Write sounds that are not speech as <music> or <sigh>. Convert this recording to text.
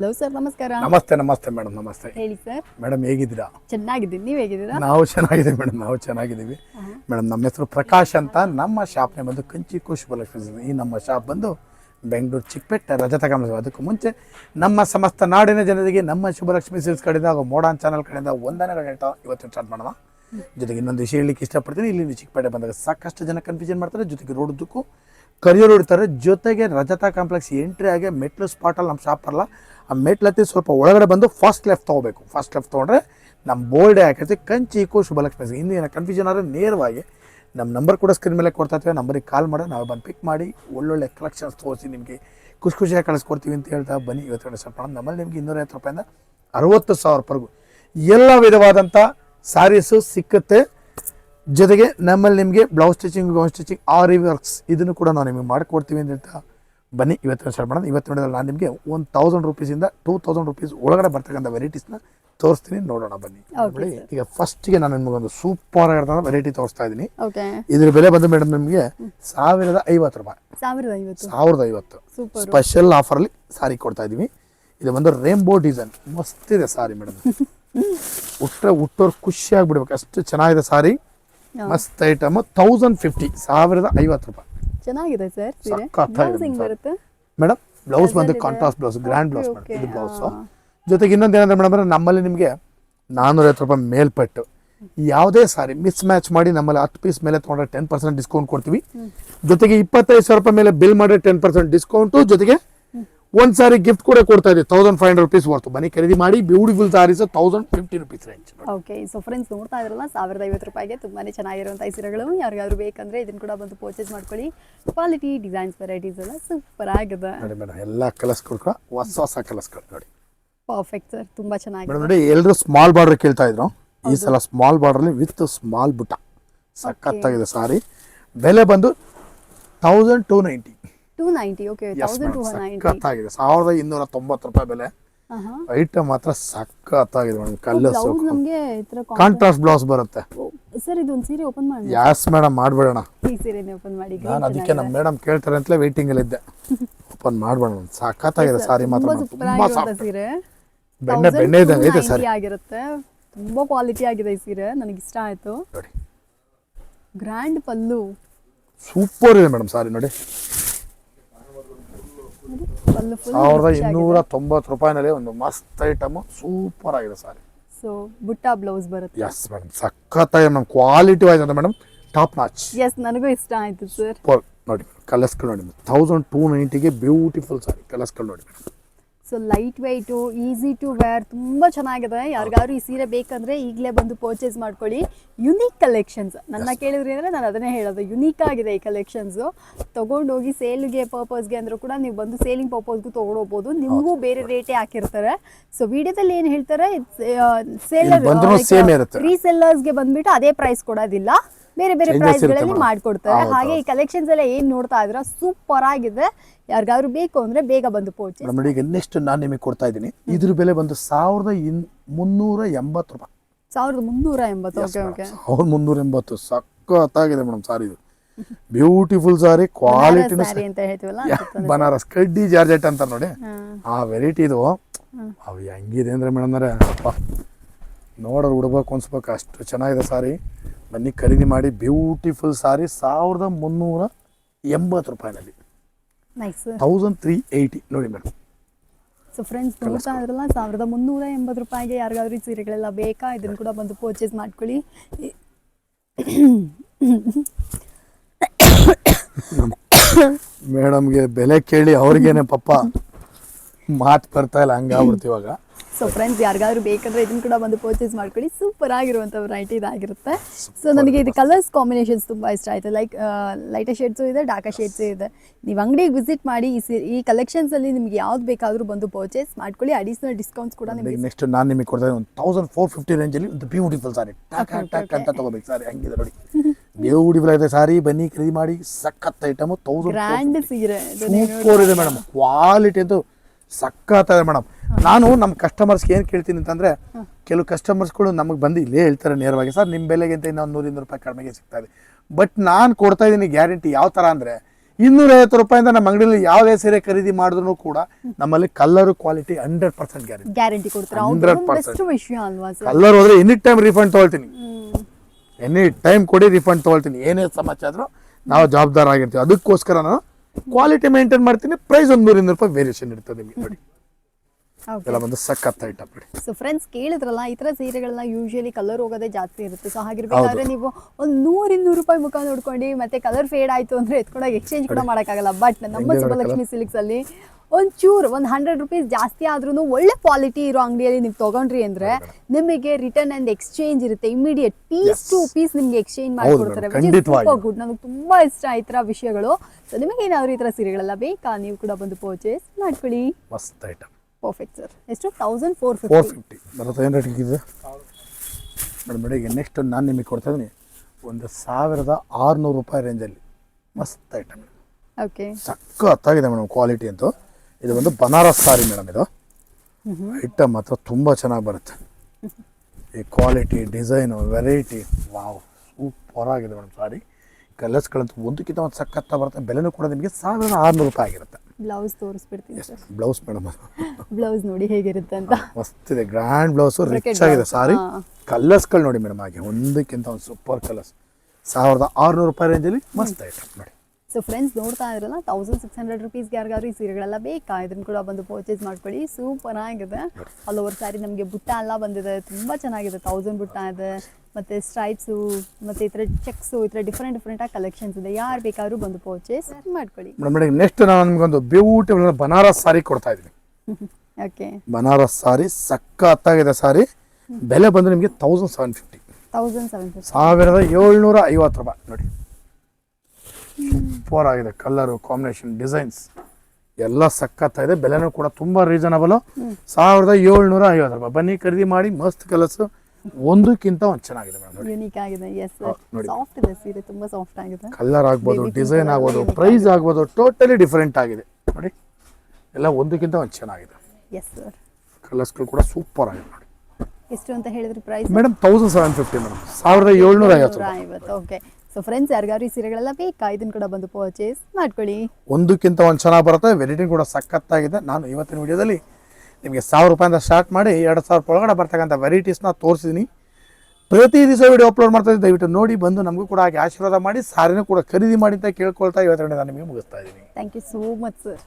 Hello sir ನಮಸ್ಕಾರ. ನಮಸ್ತೆ ನಮಸ್ತೆ ಮೇಡಮ್ ನಮಸ್ತೆ. ಹೇಳಿ ಸರ್ ಮೇಡಮ್ ಹೇಗಿದ್ದೀರಾ? ಚೆನ್ನಾಗಿದ್ದೀನಿ ನೀವು ಹೇಗಿದ್ದೀರಾ? ನಾವು ಚೆನ್ನಾಗಿದ್ದೀವಿ ಮೇಡಮ್ ನಾವು ಚೆನ್ನಾಗಿದ್ದೀವಿ. ಮೇಡಮ್ ನಮ್ಮ ಹೆಸರು ಪ್ರಕಾಶ್ ಅಂತ. ನಮ್ಮ ಶಾಪ್ ನೇಮ್ ಬಂದು ಕಂಚಿ ಕುಶುಭಲಕ್ಷ್ಮಿ ಈ ನಮ್ಮ ಶಾಪ್ ಬಂದು ಬೆಂಗಳೂರು ಚಿಕ್ಕಪೇಟೆ ರಜತ ಕಮಲ ಅದಕ್ಕೂ ಮುಂಚೆ ನಮ್ಮ ಸಮಸ್ತ ನಾಡಿನ ಜನರಿಗೆ ನಮ್ಮ ಶುಭಲಕ್ಷ್ಮಿ ಸಿಲ್ಸ್ ಕಡೆಯಿಂದ ಹಾಗೂ ಮೋಡಾನ್ ಚಾನಲ್ ಕಡೆಯಿಂದ ವಂದನೆಗಳು ಹೇಳ್ತಾ ಇವತ್ತು ಸ್ಟಾರ್ಟ್ ಮಾಡೋಣ. ಜೊತೆಗೆ ಇನ್ನೊಂದು ವಿಷಯ ಹೇಳಲಿಕ್ಕೆ ಇಷ್ಟಪಡ್ತೀನಿ. ಇಲ್ಲಿ ಚಿಕ್ಕಪೇಟೆ ಬಂದಾಗ ಸಾಕಷ್ಟು ಜನ ಕನ್ಫ್ಯೂಷನ್ ಮಾಡ್ತಾರೆ. ಜೊತೆಗೆ ರೋಡ್ ಕರಿಯೋರು ಹೊಡಿತಾರೆ ಜೊತೆಗೆ ರಜತಾ ಕಾಂಪ್ಲೆಕ್ಸ್ ಎಂಟ್ರಿ ಆಗಿ ಮೆಟ್ಲು ಸ್ಪಾಟಲ್ಲಿ ನಮ್ಮ ಶಾಪ್ ಬರಲ್ಲ ಆ ಮೆಟ್ಲತ್ತಿ ಸ್ವಲ್ಪ ಒಳಗಡೆ ಬಂದು ಫಸ್ಟ್ ಲೆಫ್ಟ್ ತೊಗೋಬೇಕು. ಫಸ್ಟ್ ಲೆಫ್ಟ್ ತೊಗೊಂಡ್ರೆ ನಮ್ಮ ಬೋರ್ಡೇ ಹಾಕಿರ್ತೀವಿ. ಕಂಚಿ ಕೋ ಶುಭಲಕ್ಷ್ಮಿ. ಇನ್ನೇನು ಕನ್ಫ್ಯೂಷನ್ ಆದರೆ ನೇರವಾಗಿ ನಮ್ಮ ನಂಬರ್ ಕೂಡ ಸ್ಕ್ರೀನ್ ಮೇಲೆ ಕೊಡ್ತಾ ಇರ್ತೀವಿ ನಂಬರಿಗೆ ಕಾಲ್ ಮಾಡಿ, ನಾವು ಬಂದು ಪಿಕ್ ಮಾಡಿ, ಒಳ್ಳೊಳ್ಳೆ ಕಲೆಕ್ಷನ್ಸ್ ತೋರಿಸಿ ನಿಮಗೆ. ಖುಷಿ ಖುಷಿಯಾಗಿ ಕಳಿಸ್ಕೊಡ್ತೀವಿ ಅಂತ ಹೇಳ್ತಾ ಬನ್ನಿ ಇವತ್ತು ಸ್ವಲ್ಪ ನಮ್ಮಲ್ಲಿ ನಿಮಗೆ ಇನ್ನೂರೈವತ್ತು ರೂಪಾಯಿಂದ ಅರವತ್ತು ರೂಪಾಯಿಗೂ ಎಲ್ಲ ವಿಧವಾದಂಥ ಸ್ಯಾರೀಸು ಸಿಕ್ಕುತ್ತೆ. ಜೊತೆಗೆ ನಮ್ಮಲ್ಲಿ ನಿಮಗೆ blouse stitching gown stitching aari works ಇದನ್ನು ಕೂಡ ನಾವು ನಿಮಗೆ ಮಾಡಿಕೊಡ್ತೀವಿ ಅಂತ ಹೇಳ್ತಾ ಬನ್ನಿ. ಇವತ್ತು ಸ್ಟಾರ್ಟ್ ಮಾಡೋಣ. ಇವತ್ತು ನೋಡಿದ್ರೆ ನಾನು ನಿಮಗೆ ಒಂದು ತೌಸಂಡ್ ರುಪೀಸಿಂದ ಟೂ ತೌಸಂಡ್ ರುಪೀಸ್ ಒಳಗಡೆ ಬರ್ತಕ್ಕಂಥ ವೆರೈಟೀಸ್ನ ತೋರಿಸ್ತೀನಿ. ನೋಡೋಣ ಬನ್ನಿ. ಈಗ ಫಸ್ಟ್ಗೆ ನಾನು ನಿಮಗೊಂದು ಸೂಪರ್ ಆಗಿರ್ತಕ್ಕಂಥ ವೆರೈಟಿ ತೋರಿಸ್ತಾ ಇದ್ದೀನಿ ಇದ್ರ ಬೆಲೆ ಬಂದು ಮೇಡಮ್ ನಿಮಗೆ ಸಾವಿರದ ಐವತ್ತು ರೂಪಾಯಿ. ಸಾವಿರದ ಐವತ್ತು. ಸ್ಪೆಷಲ್ ಆಫರಲ್ಲಿ ಸಾರಿ ಕೊಡ್ತಾ ಇದ್ದೀವಿ ಇದು ಬಂದು ರೇನ್ಬೋ ಡಿಸೈನ್ ಮಸ್ತ್ ಇದೆ ಸಾರಿ ಮೇಡಮ್ <laughs> ಉಟ್ರೆ ಉಟ್ಟೋರು ಖುಷಿಯಾಗಿ ಬಿಡ್ಬೇಕು ಅಷ್ಟು ಚೆನ್ನಾಗಿದೆ ಸಾರಿ ಮಸ್ತ್ ಐಟಮ್ ತೌಸಂಡ್ ಫಿಫ್ಟಿ ಸಾವಿರದ ಐವತ್ತು ರೂಪಾಯಿ. ಚೆನ್ನಾಗಿದೆ ಸರ್. ಬರುತ್ತೆ? ಮೇಡಮ್ ಬ್ಲೌಸ್ ಬಂದು. Contrast blouse grand blouse madam ಇದು. ಬ್ಲೌಸು. ಜೊತೆಗೆ ಇನ್ನೊಂದು ಏನಂದ್ರೆ ಮೇಡಮ್ ನಮ್ಮಲ್ಲಿ ನಿಮಗೆ ನಾನ್ನೂರೈವತ್ತು ರೂಪಾಯಿ ಮೇಲ್ಪಟ್ಟು ಯಾವುದೇ ಸಾರಿ ಮಿಸ್ ಮ್ಯಾಚ್ ಮಾಡಿ ನಮ್ಮಲ್ಲಿ ಹತ್ತು ಪೀಸ್ ಮೇಲೆ ತೊಗೊಂಡ್ರೆ ಟೆನ್ ಪರ್ಸೆಂಟ್ ಡಿಸ್ಕೌಂಟ್ ಕೊಡ್ತೀವಿ. ಜೊತೆಗೆ ಇಪ್ಪತ್ತೈದು ಸಾವಿರ ರೂಪಾಯಿ ಮೇಲೆ ಬಿಲ್ ಮಾಡಿದ್ರೆ ಟೆನ್ ಪರ್ಸೆಂಟ್ ಡಿಸ್ಕೌಂಟು ಜೊತೆಗೆ ಒಂದು ಸಾರಿ ಗಿಫ್ಟ್ ಕೂಡ ಕೊಡ್ತಾ ಇದೆ. Thousand five hundred rupees worth ಮನೆ ಖರೀದಿ ಮಾಡಿ beautiful sarees thousand fifty rupees range okay so friends ನೋಡ್ತಾ ಇದ್ರಲ್ಲ ಸಾವಿರದ ಐವತ್ತು ರೂಪಾಯಿಗೆ ತುಂಬಾನೇ ಚೆನ್ನಾಗಿರುವಂಥ ಈ ಸೀರೆಗಳು. ಯಾರಿಗಾದ್ರು ಬೇಕಂದ್ರೆ ಇದನ್ನ ಕೂಡ ಬಂದು ಪರ್ಚೇಸ್ ಮಾಡ್ಕೊಳ್ಳಿ. ಕ್ವಾಲಿಟಿ ಡಿಸೈನ್ಸ್ ವೆರೈಟೀಸ್ ಎಲ್ಲ ಸೂಪರ್ ಆಗಿದೆ. ನೋಡಿ ಮೇಡಮ್ ಎಲ್ಲ ಕಲರ್ಸ್ಗಳು ಹೊಸ ಹೊಸ ಕಲರ್ಸ್ಗಳು ನೋಡಿ. ಪರ್ಫೆಕ್ಟ್ ಸರ್ ತುಂಬಾ ಚೆನ್ನಾಗಿದೆ. ನೋಡಿ ಎಲ್ಲರೂ ಸ್ಮಾಲ್ ಬಾರ್ಡರ್ ಕೇಳ್ತಾ ಇದ್ರು. ಈ ಸಲ ಸ್ಮಾಲ್ ಬಾರ್ಡರ್ಲಿ ವಿತ್ ಸ್ಮಾಲ್ ಬುಟ್ಟ. ಸಖತ್ತಾಗಿದೆ ಸಾರಿ. ಬೆಲೆ ಬಂದು thousand two ninety two ninety okay thousand two ninety ಸಖತ್ತಾಗಿದೆ. ಸಾವಿರದ ಇನ್ನೂರ ತೊಂಬತ್ತು ರೂಪಾಯಿ ಬೆಲೆ. ಐಟಮ್ ಮಾತ್ರ ಸಖತ್ತಾಗಿದೆ ಮೇಡಮ್. ಕಲ್ಲು ನಮಗೆ ಕಾಂಟ್ರಾಸ್ಟ್ ಬ್ಲೌಸ್ ಬರುತ್ತೆ. ಸರ್ ಇದೊಂದು ಸೀರೆ ಓಪನ್ ಮಾಡಿ. ಯಾಸ್ ಮೇಡಮ್ ಮಾಡ್ಬೇಡಣ. ಈ ಸೀರೆನೇ ಓಪನ್ ಮಾಡಿ. ನಾನು ಅದಕ್ಕೆ ನಮ್ಮ ಮೇಡಮ್ ಕೇಳ್ತಾರೆ ಅಂತಲೇ ವೇಟಿಂಗ್ ಅಲ್ಲಿ ಇದ್ದೆ. <laughs> ಓಪನ್ ಮಾಡ್ಬೇಡ ಸಖತ್ತಾಗಿದೆ ಸಾರಿ ಮಾತ್ರ ತುಂಬಾ ಸಾಫ್ಟ್ ಸೀರೆ. ಬೆಣ್ಣೆ ಬೆಣ್ಣೆ ಇದ್ದಂಗೆ ಇದೆ 1290 ಸಾರಿ ಆಗಿರುತ್ತೆ. ತುಂಬಾ ಕ್ವಾಲಿಟಿ ಆಗಿದೆ ಈ ಸೀರೆ. ನನಗೆ ಇಷ್ಟ ಆಯ್ತು. ನೋಡಿ. ಗ್ರ್ಯಾಂಡ್ ಪಲ್ಲು. ಸೂಪರ್ ಇದೆ ಮೇಡಮ್ ಸಾರಿ ನೋಡಿ. ಸಾವಿರದ ಇನ್ನೂರ ತೊಂಬತ್ತು ರೂಪಾಯಿನಲ್ಲಿ ಒಂದು ಮಸ್ತ್ ಐಟಮ್ ಸೂಪರ್ ಆಗಿದೆ ಸಾರಿ ಸೊ ಬುಟ್ಟ ಬ್ಲೌಸ್ ಬರುತ್ತೆ. ಎಸ್ ಮೇಡಮ್ ಸಖತ್ತಾಗಿ ಮೇಡಮ್ ಕ್ವಾಲಿಟಿ ವೈಸ್ ಅಂತ ಮೇಡಮ್ ಟಾಪ್ ನಾಚ್ ಎಸ್ ನನಗೂ ಇಷ್ಟ ಆಯ್ತು ಸರ್ ನೋಡಿ ಕಲರ್ಸ್ಗಳು ನೋಡಿ ತೌಸಂಡ್ ಟೂ ನೈಂಟಿಗೆ ಬ್ಯೂಟಿಫುಲ್ ಸಾರಿ ಕಲರ್ಸ್ಗಳು ನೋಡಿ madam so light weight easy to wear ತುಂಬ ಚೆನ್ನಾಗಿದೆ. ಯಾರಿಗಾದ್ರು ಈ ಸೀರೆ ಬೇಕಂದ್ರೆ ಈಗಲೇ ಬಂದು ಪರ್ಚೇಸ್ ಮಾಡ್ಕೊಳ್ಳಿ. ಯುನೀಕ್ ಕಲೆಕ್ಷನ್ಸ್ ನನ್ನ ಕೇಳಿದ್ರಿ ಅಂದರೆ ನಾನು ಅದನ್ನೇ ಹೇಳೋದು. ಯುನೀಕ್ ಆಗಿದೆ ಈ ಕಲೆಕ್ಷನ್ಸು ತೊಗೊಂಡೋಗಿ ಸೇಲ್ಗೆ ಪರ್ಪಸ್ಗೆ ಅಂದರೂ ಕೂಡ ನೀವು ಬಂದು ಸೇಲಿಂಗ್ ಪರ್ಪಸ್ಗೂ ತೊಗೊಂಡೋಗ್ಬೋದು. ನಿಮಗೂ ಬೇರೆ ರೇಟೇ ಹಾಕಿರ್ತಾರೆ. ಸೊ ವಿಡಿಯೋದಲ್ಲಿ ಏನು ಹೇಳ್ತಾರೆ ಸೇಲರ್. ರೀಸೆಲ್ಲರ್ಸ್ಗೆ ಬಂದ್ಬಿಟ್ಟು ಅದೇ ಪ್ರೈಸ್ ಕೊಡೋದಿಲ್ಲ. ಬೇರೆ ಬೇರೆ ಪ್ರೈಸ್ಗಳಲ್ಲಿ. ಮಾಡ್ಕೊಡ್ತಾರೆ. ಹಾಗೆ ಈ ಕಲೆಕ್ಷನ್ಸ್ ಎಲ್ಲ ಏನು ನೋಡ್ತಾ ಇದ್ರ ಸೂಪರ್ ಆಗಿದೆ. ಯಾರಿಗಾದ್ರು ಬೇಕು ಅಂದ್ರೆ ಬೇಗ ಬಂದು ಪರ್ಚೇಸ್ ಮೇಡಮ್ ಈಗ ನೆಕ್ಸ್ಟ್ ನಾನು ನಿಮಗೆ ಕೊಡ್ತಾ ಇದ್ದೀನಿ. ಇದ್ರ ಬೆಲೆ ಬಂದು ಸಾವಿರದ ಮುನ್ನೂರ ಎಂಬತ್ತು ರೂಪಾಯಿ. ಸಾವಿರದ ಮುನ್ನೂರ ಎಂಬತ್ತು. ಸಾವಿರದ ಮುನ್ನೂರ ಎಂಬತ್ತು. ಸಖತ್ತಾಗಿದೆ ಮೇಡಮ್ ಸಾರಿ ಇದು. ಬ್ಯೂಟಿಫುಲ್ ಸಾರಿ. ಕ್ವಾಲಿಟಿ ಬನಾರಸ್ ಕಡ್ಡಿ ಜಾರ್ಜೆಟ್ ಅಂತ ನೋಡಿ. ಆ ವೆರೈಟಿ ಇದು. ಅವು ಹೆಂಗಿದೆ ಅಂದ್ರೆ ಮೇಡಮ್ ಅಪ್ಪ ನೋಡೋರು ಉಡ್ಬೇಕು ಅನ್ಸ್ಬೇಕು. ಅಷ್ಟು ಚೆನ್ನಾಗಿದೆ ಸಾರಿ ಬನ್ನಿ ಖರೀದಿ ಮಾಡಿ ಬ್ಯೂಟಿಫುಲ್ ಸಾರಿ ಸಾವಿರದ ಮುನ್ನೂರ ಎಂಬತ್ತು ರೂಪಾಯಿನಲ್ಲಿ. ನೈಸ್ ತೌಸಂಡ್ ತ್ರೀ ಏಯ್ಟಿ ನೋಡಿ ಮೇಡಮ್. ಸೊ ಫ್ರೆಂಡ್ಸ್ ನೋಡ್ತಾ ಇದ್ರಲ್ಲ ಸಾವಿರದ ಮುನ್ನೂರ ಎಂಬತ್ತು ರೂಪಾಯಿಗೆ ಯಾರಿಗಾದ್ರೂ ಈ ಸೀರೆಗಳೆಲ್ಲ ಬೇಕಾ? ಇದನ್ನು ಕೂಡ ಬಂದು ಪರ್ಚೇಸ್ ಮಾಡ್ಕೊಳ್ಳಿ. ಮೇಡಮ್ಗೆ ಬೆಲೆ ಕೇಳಿ ಅವ್ರಿಗೇನೆ ಪಪ್ಪ ಮಾತು ಬರ್ತಾ ಇಲ್ಲ ಹಂಗಾಗ್ಬಿಡ್ತು ಇವಾಗ. ಸೊ ಫ್ರೆಂಡ್ಸ್ ಯಾರಿಗಾದ್ರೂ ಬೇಕಂದ್ರೆ ಇದನ್ನು ಕೂಡ ಬಂದು ಪರ್ಚೇಸ್ ಮಾಡ್ಕೊಳ್ಳಿ. ಸೂಪರ್ ಆಗಿರುವಂಥ ವೆರೈಟಿ ಇದಾಗಿರುತ್ತೆ. ಸೊ ನನಗೆ ಇದು ಕಲರ್ಸ್ ಕಾಂಬಿನೇಷನ್ಸ್ ತುಂಬ ಇಷ್ಟ ಆಯಿತು. ಲೈಕ್ ಲೈಟರ್ ಶೇಡ್ಸು ಇದೆ ಡಾರ್ಕ ಶೇಡ್ಸು ಇದೆ. ನೀವು ಅಂಗಡಿಗೆ ವಿಸಿಟ್ ಮಾಡಿ ಈ ಸಿ ಈ ಕಲೆಕ್ಷನ್ಸಲ್ಲಿ ನಿಮ್ಗೆ ಯಾವ್ದು ಬೇಕಾದರೂ ಬಂದು ಪರ್ಚೇಸ್ ಮಾಡ್ಕೊಳ್ಳಿ. ಅಡಿಷನಲ್ ಡಿಸ್ಕೌಂಟ್ಸ್ ಕೂಡ ನಿಮಗೆ ನೆಕ್ಸ್ಟ್ ನಾನು ನಿಮಗೆ ಕೊಡ್ತಾ ಒಂದು ತೌಸಂಡ್ ಫೋರ್ ಫಿಫ್ಟಿ ರೇಂಜಲ್ಲಿ ಒಂದು ಬ್ಯೂಟಿಫುಲ್ ಸಾರಿ ಟಕ್ ಟಾಕ್ ಅಂತ ತಗೋಬೇಕು ಸಾರಿ ಹಂಗಿದೆ ನೋಡಿ. ಬ್ಯೂಟಿಫುಲ್ ಆಗಿದೆ ಸಾರಿ ಬನ್ನಿ ಖರೀದಿ ಮಾಡಿ. ಸಖತ್ ಐಟಮ್ ತೌಸಂಡ್ ಗ್ರ್ಯಾಂಡ್ ಸೀರೆ. ಸೂಪರ್ ಇದೆ ಮೇಡಮ್ ಕ್ವಾಲಿಟಿ ಅಂತೂ ಸಖತ್ತಾಗಿದೆ ಮೇಡಮ್. ನಾನು ನಮ್ಮ ಕಸ್ಟಮರ್ಸ್ಗೆ ಏನು ಕೇಳ್ತೀನಿ ಅಂತಂದ್ರೆ ಕೆಲವು ಕಸ್ಟಮರ್ಸ್ಗಳು ನಮಗೆ ಬಂದು ಇಲ್ಲೇ ಹೇಳ್ತಾರೆ ನೇರವಾಗಿ ಸರ್ ನಿಮ್ಮ ಬೆಲೆಗಿಂತ ಇನ್ನೊಂದು ನೂರಿಂದ ರೂಪಾಯಿ ಕಡಿಮೆಗೆ ಸಿಗ್ತಾ ಇದೆ. ಬಟ್ ನಾನು ಕೊಡ್ತಾ ಇದ್ದೀನಿ ಗ್ಯಾರಂಟಿ ಯಾವ ಥರ ಅಂದರೆ ಇನ್ನೂರೈವತ್ತು ರೂಪಾಯಿಂದ ನಮ್ಮ ಅಂಗಡಿಯಲ್ಲಿ ಯಾವುದೇ ಸೀರೆ ಖರೀದಿ ಮಾಡಿದ್ರು ಕೂಡ ನಮ್ಮಲ್ಲಿ colour quality hundred percent guarantee guarantee ಕೊಡ್ತಾರೆ? 100% ಬೆಸ್ಟ್ ವಿಷಯ ಅಲ್ವಾ ಸರ್? ಕಲರ್ ಹೋದ್ರೆ ಎನಿ ಟೈಮ್ ರಿಫಂಡ್ ತೊಗೊಳ್ತೀನಿ. ಎನಿ ಟೈಮ್ ಕೊಡಿ ರಿಫಂಡ್ ತೊಗೊಳ್ತೀನಿ. ಏನೇ ಸಮಸ್ಯೆ ಆದರೂ ನಾವು ಜವಾಬ್ದಾರ ಆಗಿರ್ತೀವಿ. ಅದಕ್ಕೋಸ್ಕರ ನಾನು ಕ್ವಾಲಿಟಿ ಮೇಂಟೈನ್ ಮಾಡ್ತೀನಿ ಪ್ರೈಸ್ ಒಂದು ನೂರು ಇನ್ನೂರು ರೂಪಾಯಿ ವೇರಿಯೇಷನ್ ಇರ್ತದೆ ನಿಮಗೆ ನೋಡಿ. ಎಲ್ಲ ಬಂದು ಸಖತ್ ಐಟಮ್ ನೋಡಿ. ಸೊ ಫ್ರೆಂಡ್ಸ್ ಕೇಳಿದ್ರಲ್ಲ ಈ ತರ ಸೀರೆಗಳನ್ನ ಯೂಶಲಿ ಕಲರ್ ಹೋಗೋದೇ ಜಾಸ್ತಿ ಇರುತ್ತೆ. ಸೊ ಹಾಗಿರ್ಬೇಕಾದ್ರೆ ನೀವು ಒಂದು ನೂರು ಇನ್ನೂರು ರೂಪಾಯಿ ಮುಖ ನೋಡ್ಕೊಂಡು ಮತ್ತೆ ಕಲರ್ ಫೇಡ್ ಆಯ್ತು ಅಂದ್ರೆ ಎತ್ಕೊಂಡಾಗ ಎಕ್ಸ್ಚೇಂಜ್ ಕೂಡ ಮಾಡೋಕ್ಕಾಗಲ್ಲ. ಬಟ್ ನಮ್ಮ ಸುಬ್ಬಲಕ್ಷ್ಮಿ ಸಿಲ್ಕ್ಸ್ ಅಲ್ಲಿ ಒಂಚೂರು ಒಂದು ಹಂಡ್ರೆಡ್ ರುಪೀಸ್ ಜಾಸ್ತಿ ಆದ್ರೂ ಒಳ್ಳೆ ಕ್ವಾಲಿಟಿ ಇರೋ ಅಂಗಡಿಯಲ್ಲಿ ನೀವು ತಗೊಂಡ್ರಿ ಅಂದ್ರೆ ನಿಮಗೆ ರಿಟರ್ನ್ ಅಂಡ್ ಎಕ್ಸ್ಚೇಂಜ್ ಇರುತ್ತೆ. ಇಮಿಡಿಯೇಟ್ ಪೀಸ್ ಟು ಪೀಸ್ ನಿಮ್ಗೆ ಎಕ್ಸ್ಚೇಂಜ್ ಮಾಡಿಕೊಡ್ತಾರೆ ಗುಡ್ ನನಗೆ ತುಂಬಾ ಇಷ್ಟ ಈ ತರ ವಿಷಯಗಳು. ಸೊ ನಿಮಗೆ ಏನಾದ್ರು ಈ ತರ ಸೀರೆಗಳೆಲ್ಲ ಬೇಕಾ? ನೀವು ಕೂಡ ಬಂದು ಪರ್ಚೇಸ್ ಮಾಡ್ಕೊಳ್ಳಿ. ಮಸ್ತ್ ಐಟಮ್ ಪರ್ಫೆಕ್ಟ್ ಸರ್ ಎಷ್ಟು? ತೌಸಂಡ್ ಫೋರ್ ಫಿಫ್ಟಿ ಬರುತ್ತೆ ಏನು ರೇಟ್ ಇದೆ ಮೇಡಮ್ ನೆಕ್ಸ್ಟ್ ನಾನು ನಿಮಗೆ ಕೊಡ್ತಾ ಇದ್ದೀನಿ. ಒಂದು ಸಾವಿರದ ಆರುನೂರು ರೂಪಾಯಿ ರೇಂಜಲ್ಲಿ ಮಸ್ತ್ ಐಟಮ್ ಓಕೆ ಸಖತ್ತಾಗಿದೆ ಮೇಡಮ್ ಕ್ವಾಲಿಟಿ ಅಂತೂ. ಇದು ಒಂದು ಬನಾರಸ್ ಸಾರಿ ಮೇಡಮ್ ಇದು. ಐಟಮ್ ಮಾತ್ರ ತುಂಬ ಚೆನ್ನಾಗಿ ಬರುತ್ತೆ. ಈ quality design variety wow super ಆಗಿದೆ ಮೇಡಮ್ ಸಾರಿ. ಕಲರ್ಸ್ಗಳಂತೂ ಒಂದಕ್ಕಿಂತ ಒಂದು ಸಖತ್ತ ಬರುತ್ತೆ. ಬೆಲೆನೂ ಕೂಡ ನಿಮಗೆ ಸಾವಿರದ ಆರುನೂರು ರೂಪಾಯಿ ಆಗಿರುತ್ತೆ. ಬ್ಲೌಸ್ ತೋರಿಸ್ಬಿಡ್ತೀನಿ ಬ್ಲೌಸ್ ಮೇಡಮ್ ಬ್ಲೌಸ್ ನೋಡಿ ಹೇಗಿರುತ್ತೆ ಅಂತ. ಮಸ್ತ್ ಇದೆ. ಗ್ರ್ಯಾಂಡ್ ಬ್ಲೌಸು ರಿಚ್ ಆಗಿದೆ ಸಾರಿ. ಕಲರ್ಸ್ಗಳು ನೋಡಿ ಮೇಡಮ್ ಹಾಗೆ ಒಂದಕ್ಕಿಂತ ಒಂದು ಸೂಪರ್ ಕಲರ್ಸ್ ಸಾವಿರದ ಆರುನೂರು ರೂಪಾಯಿ ರೇಂಜಲ್ಲಿ ಮಸ್ತ್ ಐಟಮ್ ನೋಡಿ. ಸೊ ಫ್ರೆಂಡ್ಸ್ ನೋಡ್ತಾ ಇದ್ರಲ್ಲ ತೌಸಂಡ್ ಸಿಕ್ಸ್ ಹಂಡ್ರೆಡ್ ರುಪೀಸ್ಗೆ ಯಾರಿಗಾದ್ರು ಈ ಸೀರೆಗಳೆಲ್ಲ ಬೇಕಾ? ಇದನ್ನು ಕೂಡ ಬಂದು ಪರ್ಚೇಸ್ ಮಾಡ್ಕೊಳ್ಳಿ. ಸೂಪರ್ ಆಗಿದೆ. ಆಲ್ ಓವರ್ ಸ್ಯಾರಿ ನಮಗೆ ಬುಟ್ಟ ಎಲ್ಲ ಬಂದಿದೆ. ತುಂಬ ಚೆನ್ನಾಗಿದೆ. ತೌಸಂಡ್ ಬುಟ್ಟ ಇದೆ. ಮತ್ತು ಸ್ಟ್ರೈಪ್ಸು ಮತ್ತು ಈ ಥರ ಚೆಕ್ಸು ಈ ಥರ ಡಿಫ್ರೆಂಟ್ ಡಿಫ್ರೆಂಟಾಗಿ ಕಲೆಕ್ಷನ್ಸ್ ಇದೆ. ಯಾರು ಬೇಕಾದರೂ ಬಂದು ಪರ್ಚೇಸ್ ಮಾಡ್ಕೊಳ್ಳಿ. ಮೇಡಮ್ ಮೇಡಮ್ ನೆಕ್ಸ್ಟ್ ನಾನು ನಿಮಗೊಂದು ಬ್ಯೂಟಿಫುಲ್ ಬನಾರಸ್ ಸಾರಿ ಕೊಡ್ತಾ ಇದ್ದೀನಿ. <laughs> ಓಕೆ ಬನಾರಸ್ ಸಾರಿ ಸಕ್ಕತ್ತಾಗಿದೆ ಸಾರಿ ಬೆಲೆ ಬಂದು ನಿಮಗೆ thousand seven fifty thousand seven fifty ಸಾವಿರದ ಏಳ್ನೂರ ಐವತ್ತು ರೂಪಾಯಿ. ನೋಡಿ. ಸೂಪರ್ ಆಗಿದೆ ಕಲರು ಕಾಂಬಿನೇಷನ್ ಡಿಸೈನ್ಸ್ ಎಲ್ಲ ಸಖತ್ತಾಗಿದೆ ಬೆಲೆನೂ ಕೂಡ ತುಂಬ ರೀಸನಬಲು ಸಾವಿರದ ಏಳ್ನೂರ ಐವತ್ತು ರೂಪಾಯಿ. ಬನ್ನಿ ಖರೀದಿ ಮಾಡಿ ಮಸ್ತ್ ಕಲರ್ಸು. ಒಂದಕ್ಕಿಂತ ಒಂದು ಚೆನ್ನಾಗಿದೆ ಮೇಡಮ್ ಕಲರ್ ಆಗ್ಬೋದು ಡಿಸೈನ್ ಆಗ್ಬೋದು ಪ್ರೈಸ್ ಆಗ್ಬೋದು ಟೋಟಲಿ ಡಿಫ್ರೆಂಟ್ ಆಗಿದೆ. ನೋಡಿ. ಎಲ್ಲ ಒಂದಕ್ಕಿಂತ ಒಂದು ಚೆನ್ನಾಗಿದೆ. ಎಸ್ ಸರ್ ಕಲರ್ಸ್ಗಳು ಕೂಡ ಸೂಪರ್ ಆಗಿದೆ ನೋಡಿ. ಎಷ್ಟು ಅಂತ ಹೇಳಿದ್ರೆ price madam thousand seven fifty madam. ಸಾವಿರದ ಏಳ್ನೂರ ಐವತ್ತು ಓಕೆ ಸೊ ಫ್ರೆಂಡ್ಸ್ ಯಾರಿಗಾರು ಈ ಸೀರೆಗಳೆಲ್ಲ ಬೇಕಾ? ಇದನ್ನ ಕೂಡ ಬಂದು ಪರ್ಚೇಸ್ ಮಾಡ್ಕೊಳ್ಳಿ. ಒಂದಕ್ಕಿಂತ ಒಂದು ಚೆನ್ನಾಗಿ ಬರುತ್ತೆ. ವೆರೈಟಿ ಕೂಡ ಸಖತ್ತಾಗಿದೆ. ನಾನು ಇವತ್ತಿನ ವಿಡಿಯೋದಲ್ಲಿ ನಿಮಗೆ ಸಾವಿರ ರೂಪಾಯಿಂದ ಸ್ಟಾರ್ಟ್ ಮಾಡಿ ಎರಡು ಸಾವಿರ ರೂಪಾಯಿ ಒಳಗಡೆ ಬರ್ತಕ್ಕಂಥ ವೆರೈಟೀಸ್ನ ತೋರಿಸಿದ್ದೀನಿ ಪ್ರತಿ ದಿವಸ ವಿಡಿಯೋ ಅಪ್ಲೋಡ್ ಮಾಡ್ತಾ ಇದ್ದೀನಿ. ದಯವಿಟ್ಟು ನೋಡಿ ಬಂದು ನಮಗೂ ಕೂಡ ಹಾಗೆ ಆಶೀರ್ವಾದ ಮಾಡಿ ಸಾರಿನೂ ಕೂಡ ಖರೀದಿ ಮಾಡಿ ಅಂತ ಕೇಳ್ಕೊಳ್ತಾ ಇವತ್ತಿನ ನಾನು ನಿಮಗೆ ಮುಗಿಸ್ತಾ ಇದ್ದೀನಿ. Thank you so much sir